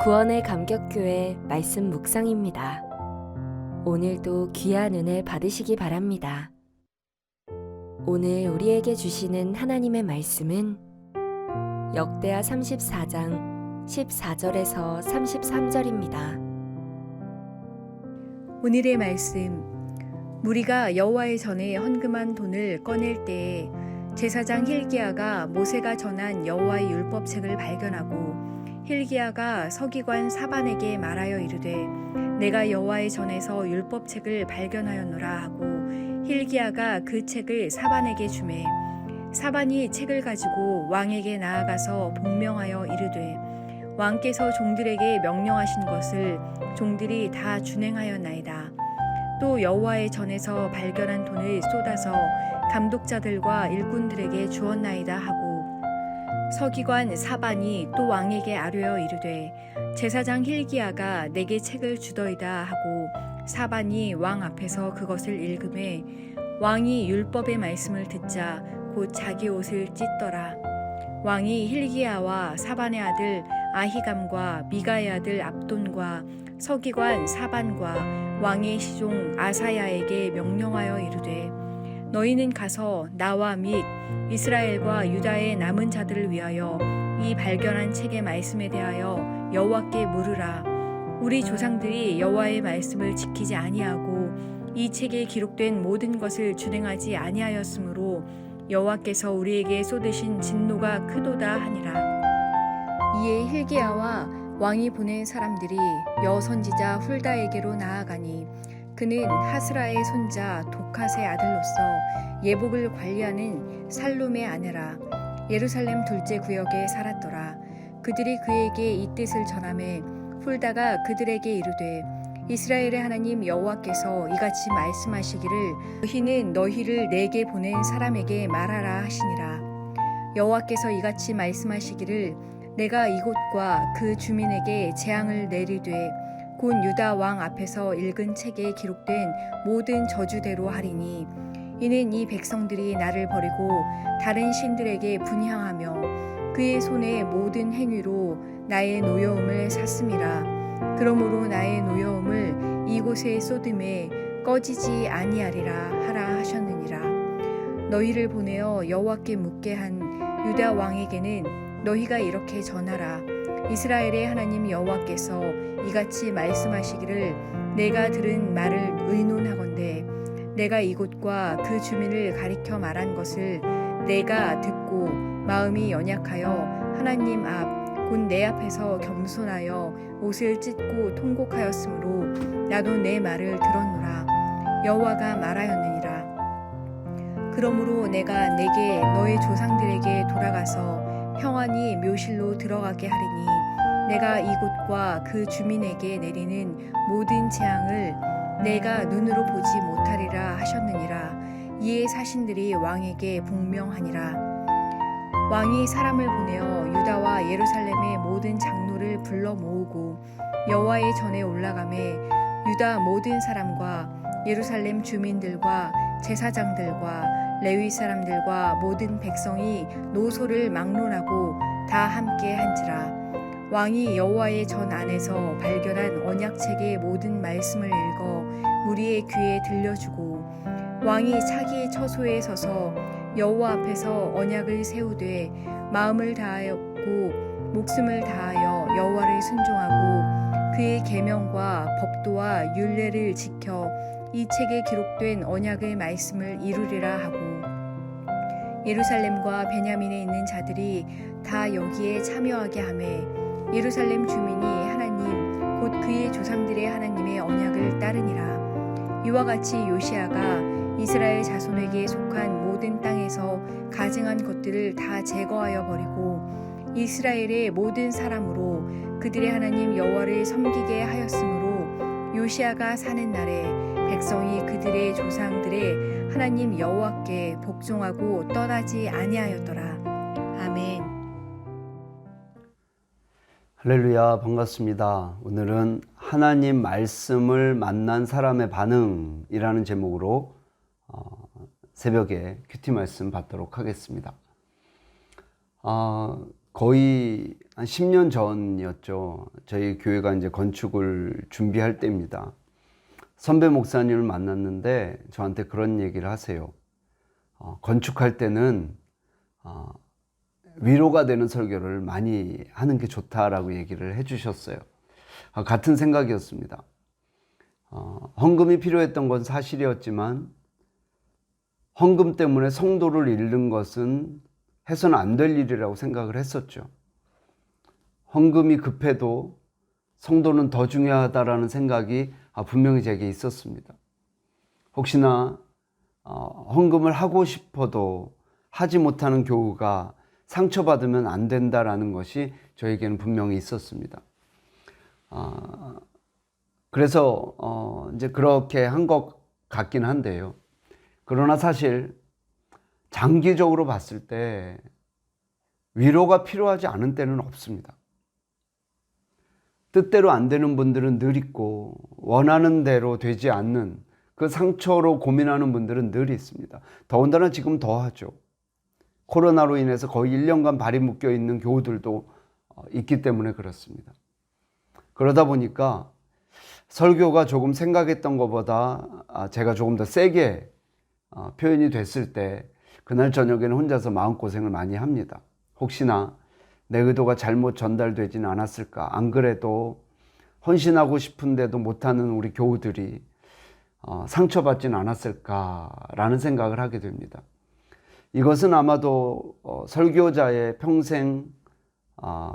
구원의 감격교회 말씀 묵상입니다. 오늘도 귀한 은혜 받으시기 바랍니다. 오늘 우리에게 주시는 하나님의 말씀은 역대하 34장 14절에서 33절입니다. 오늘의 말씀 무리가 여호와의 전에 헌금한 돈을 꺼낼 때에 제사장 힐기야가 모세가 전한 여호와의 율법책을 발견하고 힐기야가 서기관 사반에게 말하여 이르되 내가 여호와의 전에서 율법책을 발견하였노라 하고 힐기야가 그 책을 사반에게 주매 사반이 책을 가지고 왕에게 나아가서 복명하여 이르되 왕께서 종들에게 명령하신 것을 종들이 다 준행하였나이다. 또 여호와의 전에서 발견한 돈을 쏟아서 감독자들과 일꾼들에게 주었나이다 하고 서기관 사반이 또 왕에게 아뢰어 이르되 제사장 힐기야가 내게 책을 주더이다 하고 사반이 왕 앞에서 그것을 읽음에 왕이 율법의 말씀을 듣자 곧 자기 옷을 찢더라. 왕이 힐기야와 사반의 아들 아히감과 미가의 아들 압돈과 서기관 사반과 왕의 시종 아사야에게 명령하여 이르되 너희는 가서 나와 및 이스라엘과 유다의 남은 자들을 위하여 이 발견한 책의 말씀에 대하여 여호와께 물으라. 우리 조상들이 여호와의 말씀을 지키지 아니하고 이 책에 기록된 모든 것을 준행하지 아니하였으므로 여호와께서 우리에게 쏟으신 진노가 크도다 하니라. 이에 힐기야와 왕이 보낸 사람들이 여선지자 훌다에게로 나아가니 그는 하스라의 손자 도카의 아들로서 예복을 관리하는 살룸의 아내라 예루살렘 둘째 구역에 살았더라. 그들이 그에게 이 뜻을 전함에 훌다가 그들에게 이르되 이스라엘의 하나님 여호와께서 이같이 말씀하시기를 너희는 너희를 내게 보낸 사람에게 말하라 하시니라. 여호와께서 이같이 말씀하시기를 내가 이곳과 그 주민에게 재앙을 내리되 곧 유다 왕 앞에서 읽은 책에 기록된 모든 저주대로 하리니 이는 이 백성들이 나를 버리고 다른 신들에게 분향하며 그의 손의 모든 행위로 나의 노여움을 샀음이라. 그러므로 나의 노여움을 이곳에 쏟음에 꺼지지 아니하리라 하라 하셨느니라. 너희를 보내어 여호와께 묻게 한 유다 왕에게는 너희가 이렇게 전하라 이스라엘의 하나님 여호와께서 이같이 말씀하시기를 내가 들은 말을 의논하건대 내가 이곳과 그 주민을 가리켜 말한 것을 내가 듣고 마음이 연약하여 하나님 앞 곧 내 앞에서 겸손하여 옷을 찢고 통곡하였으므로 나도 내 말을 들었노라. 여호와가 말하였느니라. 그러므로 내가 내게 너의 조상들에게 돌아가서 평안히 묘실로 들어가게 하리니 내가 이곳과 그 주민에게 내리는 모든 재앙을 내가 눈으로 보지 못하리라 하셨느니라. 이에 사신들이 왕에게 복명하니라. 왕이 사람을 보내어 유다와 예루살렘의 모든 장로를 불러 모으고 여호와의 전에 올라가매 유다 모든 사람과 예루살렘 주민들과 제사장들과 레위 사람들과 모든 백성이 노소를 막론하고 다 함께 한지라. 왕이 여호와의 전 안에서 발견한 언약책의 모든 말씀을 읽어 무리의 귀에 들려주고 왕이 차기 처소에 서서 여호와 앞에서 언약을 세우되 마음을 다하였고 목숨을 다하여 여호와를 순종하고 그의 계명과 법도와 율례를 지켜 이 책에 기록된 언약의 말씀을 이루리라 하고 예루살렘과 베냐민에 있는 자들이 다 여기에 참여하게 하매 예루살렘 주민이 하나님 곧 그의 조상들의 하나님의 언약을 따르니라. 이와 같이 요시아가 이스라엘 자손에게 속한 모든 땅에서 가증한 것들을 다 제거하여 버리고 이스라엘의 모든 사람으로 그들의 하나님 여호와를 섬기게 하였으므로 요시아가 사는 날에 백성이 그들의 조상들의 하나님 여호와께 복종하고 떠나지 아니하였더라 아멘. 할렐루야 반갑습니다. 오늘은 하나님 말씀을 만난 사람의 반응이라는 제목으로 어, 새벽에 큐티 말씀 받도록 하겠습니다. 어, 거의 한 10년 전이었죠. 저희 교회가 이제 건축을 준비할 때입니다. 선배 목사님을 만났는데 저한테 그런 얘기를 하세요. 어, 건축할 때는 어, 위로가 되는 설교를 많이 하는 게 좋다라고 얘기를 해주셨어요. 어, 같은 생각이었습니다. 어, 헌금이 필요했던 건 사실이었지만 헌금 때문에 성도를 잃는 것은 해서는 안 될 일이라고 생각을 했었죠. 헌금이 급해도 성도는 더 중요하다라는 생각이 아, 분명히 제게 있었습니다. 혹시나 어, 헌금을 하고 싶어도 하지 못하는 교우가 상처받으면 안 된다라는 것이 저에게는 분명히 있었습니다. 아, 그래서 어, 이제 그렇게 한 것 같긴 한데요. 그러나 사실 장기적으로 봤을 때 위로가 필요하지 않은 때는 없습니다. 뜻대로 안 되는 분들은 늘 있고 원하는 대로 되지 않는 그 상처로 고민하는 분들은 늘 있습니다. 더군다나 지금 더하죠. 코로나로 인해서 거의 1년간 발이 묶여 있는 교우들도 어, 있기 때문에 그렇습니다. 그러다 보니까 설교가 조금 생각했던 것보다 아, 제가 조금 더 세게 어, 표현이 됐을 때 그날 저녁에는 혼자서 마음고생을 많이 합니다. 혹시나 내 의도가 잘못 전달되지는 않았을까. 안 그래도 헌신하고 싶은데도 못하는 우리 교우들이 어, 상처받지는 않았을까라는 생각을 하게 됩니다. 이것은 아마도 어, 설교자의 평생 어,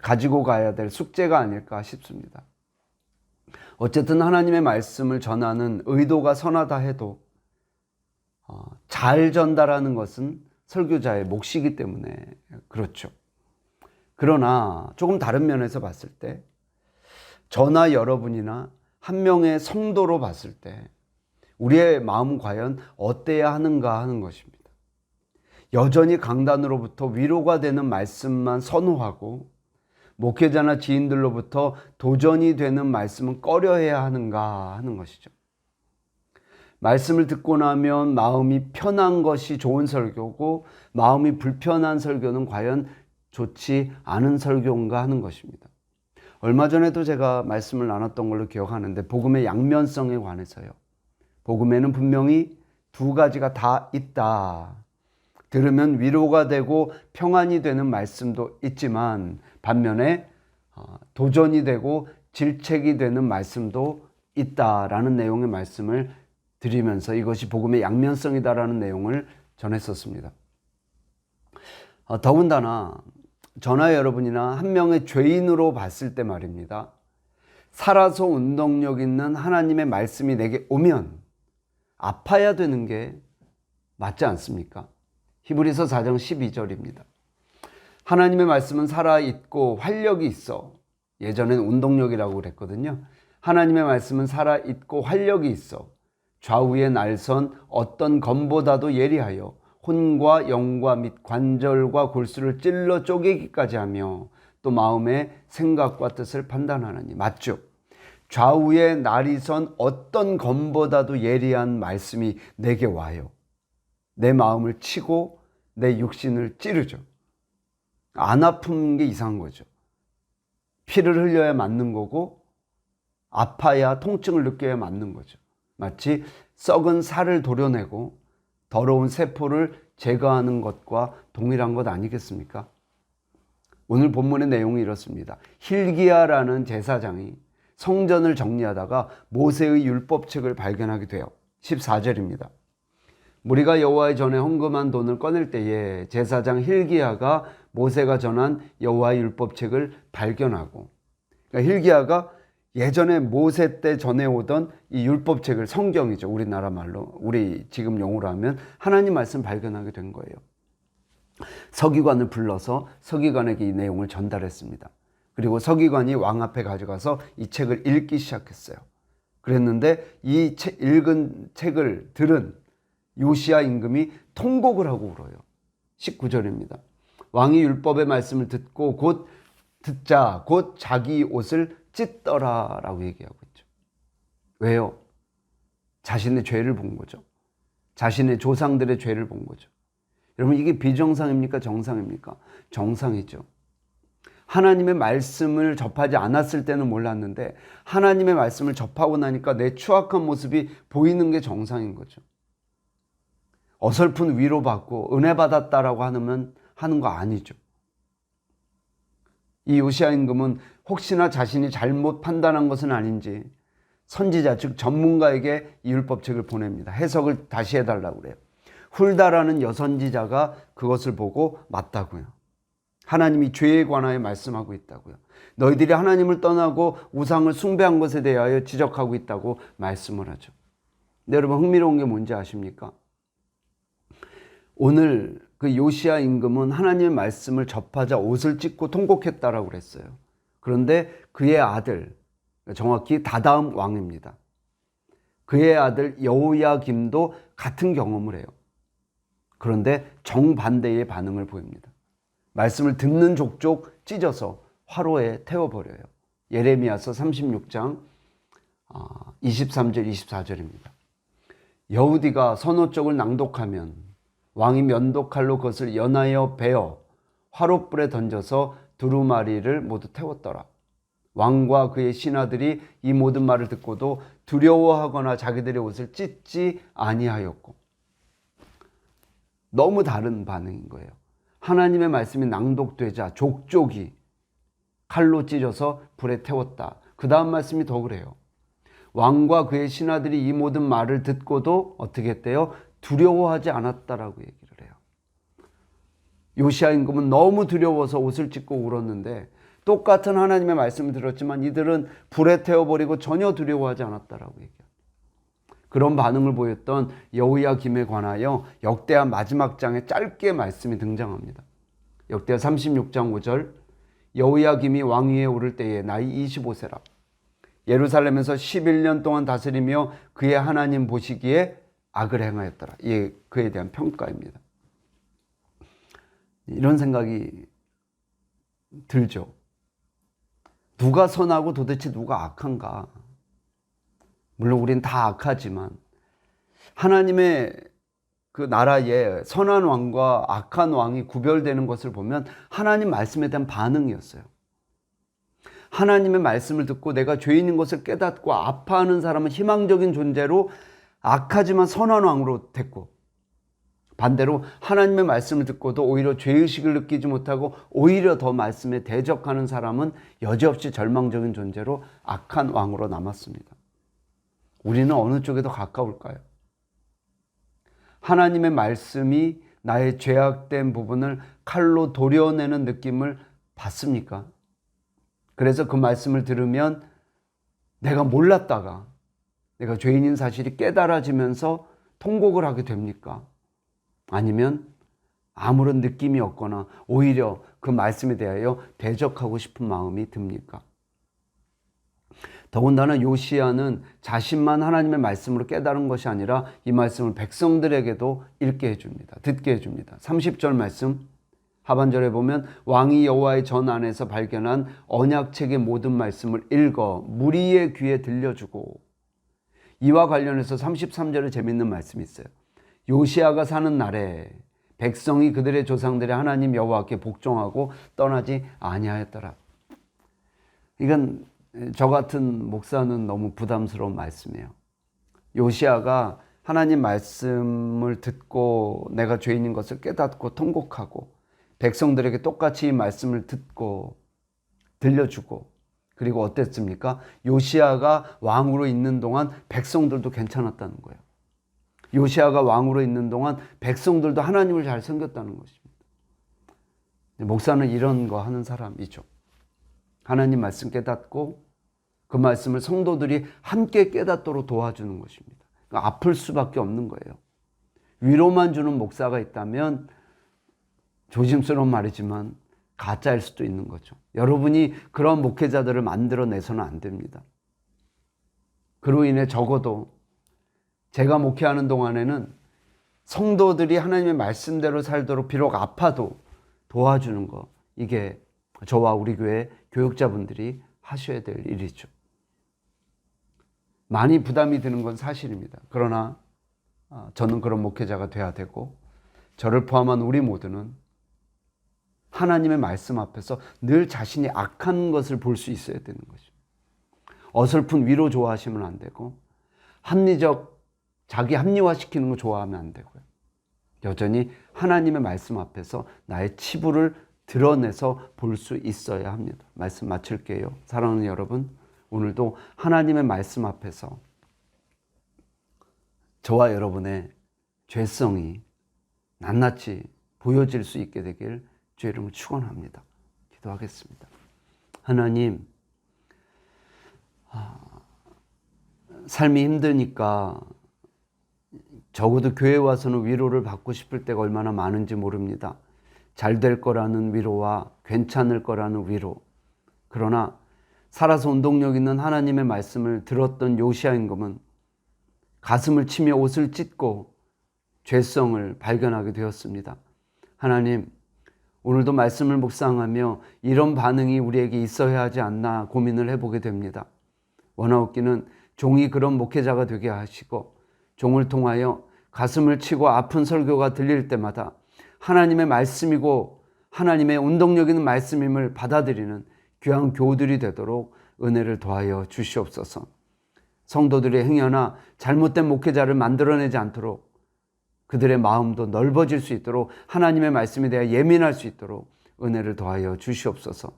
가지고 가야 될 숙제가 아닐까 싶습니다. 어쨌든 하나님의 말씀을 전하는 의도가 선하다 해도 어, 잘 전달하는 것은 설교자의 몫이기 때문에 그렇죠. 그러나 조금 다른 면에서 봤을 때 저나 여러분이나 한 명의 성도로 봤을 때 우리의 마음은 과연 어때야 하는가 하는 것입니다. 여전히 강단으로부터 위로가 되는 말씀만 선호하고 목회자나 지인들로부터 도전이 되는 말씀은 꺼려해야 하는가 하는 것이죠. 말씀을 듣고 나면 마음이 편한 것이 좋은 설교고 마음이 불편한 설교는 과연 좋지 않은 설교인가 하는 것입니다. 얼마 전에도 제가 말씀을 나눴던 걸로 기억하는데 복음의 양면성에 관해서요. 복음에는 분명히 두 가지가 다 있다. 들으면 위로가 되고 평안이 되는 말씀도 있지만 반면에 어, 도전이 되고 질책이 되는 말씀도 있다라는 내용의 말씀을 드리면서 이것이 복음의 양면성이다라는 내용을 전했었습니다. 어, 더군다나 저나 여러분이나 한 명의 죄인으로 봤을 때 말입니다. 살아서 운동력 있는 하나님의 말씀이 내게 오면 아파야 되는 게 맞지 않습니까? 히브리서 4장 12절입니다. 하나님의 말씀은 살아있고 활력이 있어. 예전엔 운동력이라고 그랬거든요. 하나님의 말씀은 살아있고 활력이 있어. 좌우의 날선 어떤 검보다도 예리하여 혼과 영과 및 관절과 골수를 찔러 쪼개기까지 하며 또 마음의 생각과 뜻을 판단하느니 맞죠? 좌우의 날이 선 어떤 검보다도 예리한 말씀이 내게 와요. 내 마음을 치고 내 육신을 찌르죠. 안 아픈 게 이상한 거죠. 피를 흘려야 맞는 거고 아파야 통증을 느껴야 맞는 거죠. 마치 썩은 살을 도려내고 더러운 세포를 제거하는 것과 동일한 것 아니겠습니까? 오늘 본문의 내용이 이렇습니다. 힐기야라는 제사장이 성전을 정리하다가 모세의 율법책을 발견하게 돼요. 14절입니다. 무리가 여호와의 전에 헌금한 돈을 꺼낼 때에 제사장 힐기야가 모세가 전한 여호와의 율법책을 발견하고 그러니까 힐기야가 예전에 모세 때 전해오던 이 율법책을 성경이죠. 우리나라 말로 우리 지금 용어로 하면 하나님 말씀 발견하게 된 거예요. 서기관을 불러서 서기관에게 이 내용을 전달했습니다. 그리고 서기관이 왕 앞에 가져가서 이 책을 읽기 시작했어요. 그랬는데 이 책, 읽은 책을 들은 요시아 임금이 통곡을 하고 울어요. 19절입니다. 왕이 율법의 말씀을 듣고 곧 듣자 곧 자기 옷을 찢더라 라고 얘기하고 있죠. 왜요? 자신의 죄를 본 거죠. 자신의 조상들의 죄를 본 거죠. 여러분 이게 비정상입니까? 정상입니까? 정상이죠. 하나님의 말씀을 접하지 않았을 때는 몰랐는데 하나님의 말씀을 접하고 나니까 내 추악한 모습이 보이는 게 정상인 거죠. 어설픈 위로받고 은혜 받았다라고 하면 하는 거 아니죠. 이 요시아 임금은 혹시나 자신이 잘못 판단한 것은 아닌지 선지자 즉 전문가에게 이 율법책을 보냅니다. 해석을 다시 해달라고 그래요. 훌다라는 여선지자가 그것을 보고 맞다고요. 하나님이 죄에 관하여 말씀하고 있다고요. 너희들이 하나님을 떠나고 우상을 숭배한 것에 대하여 지적하고 있다고 말씀을 하죠. 근데 여러분 흥미로운 게 뭔지 아십니까? 오늘 그 요시아 임금은 하나님의 말씀을 접하자 옷을 찢고 통곡했다라고 그랬어요. 그런데 그의 아들, 정확히 다다음 왕입니다. 그의 아들 여호야김도 같은 경험을 해요. 그런데 정반대의 반응을 보입니다. 말씀을 듣는 족족 찢어서 화로에 태워버려요. 예레미야서 36장 23절, 24절입니다. 여우디가 선호 쪽을 낭독하면 왕이 면도칼로 그것을 연하여 베어 화롯불에 던져서 두루마리를 모두 태웠더라. 왕과 그의 신하들이 이 모든 말을 듣고도 두려워하거나 자기들의 옷을 찢지 아니하였고 너무 다른 반응인 거예요. 하나님의 말씀이 낭독되자 족족이 칼로 찢어서 불에 태웠다. 그 다음 말씀이 더 그래요. 왕과 그의 신하들이 이 모든 말을 듣고도 어떻게 했대요? 두려워하지 않았다라고 얘기를 해요. 요시아 임금은 너무 두려워서 옷을 찢고 울었는데 똑같은 하나님의 말씀을 들었지만 이들은 불에 태워버리고 전혀 두려워하지 않았다라고 얘기해요. 그런 반응을 보였던 여우야 김에 관하여 역대하 마지막 장에 짧게 말씀이 등장합니다. 역대하 36장 5절 여우야 김이 왕위에 오를 때에 나이 25세라. 예루살렘에서 11년 동안 다스리며 그의 하나님 보시기에 악을 행하였더라. 이게 그에 대한 평가입니다. 이런 생각이 들죠. 누가 선하고 도대체 누가 악한가? 물론 우린 다 악하지만 하나님의 그 나라에 선한 왕과 악한 왕이 구별되는 것을 보면 하나님 말씀에 대한 반응이었어요. 하나님의 말씀을 듣고 내가 죄인인 것을 깨닫고 아파하는 사람은 희망적인 존재로 악하지만 선한 왕으로 됐고 반대로 하나님의 말씀을 듣고도 오히려 죄의식을 느끼지 못하고 오히려 더 말씀에 대적하는 사람은 여지없이 절망적인 존재로 악한 왕으로 남았습니다. 우리는 어느 쪽에 더 가까울까요? 하나님의 말씀이 나의 죄악된 부분을 칼로 도려내는 느낌을 받습니까? 그래서 그 말씀을 들으면 내가 몰랐다가 내가 죄인인 사실이 깨달아지면서 통곡을 하게 됩니까? 아니면 아무런 느낌이 없거나 오히려 그 말씀에 대하여 대적하고 싶은 마음이 듭니까? 더군다나 요시아는 자신만 하나님의 말씀으로 깨달은 것이 아니라 이 말씀을 백성들에게도 읽게 해줍니다. 듣게 해줍니다. 30절 말씀 하반절에 보면 왕이 여호와의 전 안에서 발견한 언약책의 모든 말씀을 읽어 무리의 귀에 들려주고 이와 관련해서 33절에 재밌는 말씀이 있어요. 요시아가 사는 날에 백성이 그들의 조상들의 하나님 여호와께 복종하고 떠나지 아니하였더라. 이건 저 같은 목사는 너무 부담스러운 말씀이에요. 요시아가 하나님 말씀을 듣고 내가 죄인인 것을 깨닫고 통곡하고 백성들에게 똑같이 이 말씀을 듣고 들려주고 그리고 어땠습니까? 요시아가 왕으로 있는 동안 백성들도 괜찮았다는 거예요. 요시아가 왕으로 있는 동안 백성들도 하나님을 잘 섬겼다는 것입니다. 목사는 이런 거 하는 사람이죠. 하나님 말씀 깨닫고 그 말씀을 성도들이 함께 깨닫도록 도와주는 것입니다. 그러니까 아플 수밖에 없는 거예요. 위로만 주는 목사가 있다면 조심스러운 말이지만 가짜일 수도 있는 거죠. 여러분이 그런 목회자들을 만들어내서는 안 됩니다. 그로 인해 적어도 제가 목회하는 동안에는 성도들이 하나님의 말씀대로 살도록 비록 아파도 도와주는 거 이게 저와 우리 교회 교육자분들이 하셔야 될 일이죠. 많이 부담이 드는 건 사실입니다. 그러나 저는 그런 목회자가 돼야 되고 저를 포함한 우리 모두는 하나님의 말씀 앞에서 늘 자신이 악한 것을 볼 수 있어야 되는 거죠. 어설픈 위로 좋아하시면 안 되고 합리적 자기 합리화시키는 거 좋아하면 안 되고요. 여전히 하나님의 말씀 앞에서 나의 치부를 드러내서 볼 수 있어야 합니다. 말씀 마칠게요. 사랑하는 여러분, 오늘도 하나님의 말씀 앞에서 저와 여러분의 죄성이 낱낱이 보여질 수 있게 되길 주의 이름으로 축원합니다. 기도하겠습니다. 하나님, 아, 삶이 힘드니까 적어도 교회 와서는 위로를 받고 싶을 때가 얼마나 많은지 모릅니다. 잘 될 거라는 위로와 괜찮을 거라는 위로. 그러나 살아서 운동력 있는 하나님의 말씀을 들었던 요시아 임금은 가슴을 치며 옷을 찢고 죄성을 발견하게 되었습니다. 하나님, 오늘도 말씀을 묵상하며 이런 반응이 우리에게 있어야 하지 않나 고민을 해보게 됩니다. 원하옵기는 종이 그런 목회자가 되게 하시고 종을 통하여 가슴을 치고 아픈 설교가 들릴 때마다 하나님의 말씀이고 하나님의 운동력 있는 말씀임을 받아들이는 귀한 교우들이 되도록 은혜를 더하여 주시옵소서. 성도들의 행여나 잘못된 목회자를 만들어내지 않도록 그들의 마음도 넓어질 수 있도록 하나님의 말씀에 대해 예민할 수 있도록 은혜를 더하여 주시옵소서.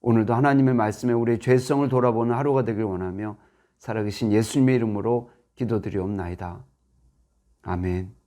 오늘도 하나님의 말씀에 우리의 죄성을 돌아보는 하루가 되길 원하며 살아계신 예수님의 이름으로 기도드리옵나이다. 아멘.